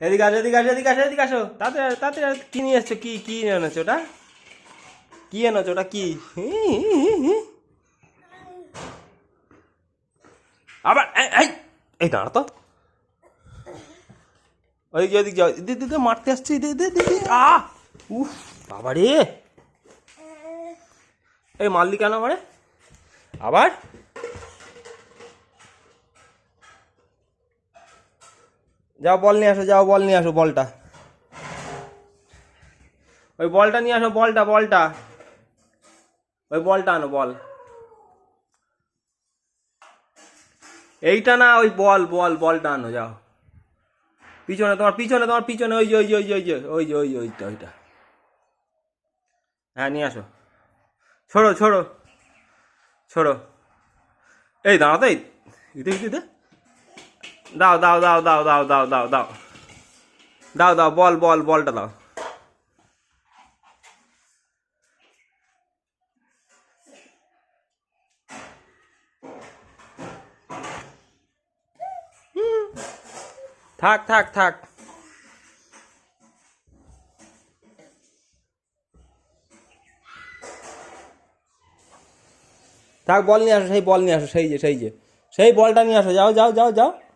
এদিকে আসো এদিকে আসো এদিকে আসো এদিকে আসো। তাতে তাতে কি নিয়ে এসছো? কি কি এনেছো ওটা? কি এনেছো ওটা? কি? আবার এই, এই এই দাঁড়া তো। ওই যে ওদিক যাও দিদি দিদি মারতে আসছি। দিদি দিদি আ! উফ বাবা রে এই মারলি কেন আমারে? আবার? যাও বল নিয়ে আসো, যাও বল নিয়ে আসো বলটা। ওই বলটা নিয়ে আসো, বলটা বলটা। ওই বলটা আনো, বল। এইটা না, ওই বল বল, বলটা আনো, যাও। পিছনে তোমার পিছনে তোমার, পিছনে, ওই যে ওই যে ওই যে ওই যে ওই যে ওই যে, ওইটা ওইটা। হ্যাঁ নিয়ে আসো। ছোড়ো ছোড়ো। ছোড়ো। এই দাঁড়াতে এই ইতে ইতে দাও দাও দাও দাও দাও দাও দাও দাও। দাও দাও, বল বল, বলটা দাও। থাক থাক থাক। থাক, বল নিয়ে আসো, সেই বল নিয়ে আসো, সেই যে সেই যে। সেই বলটা নিয়ে আসো, যাও যাও যাও যাও।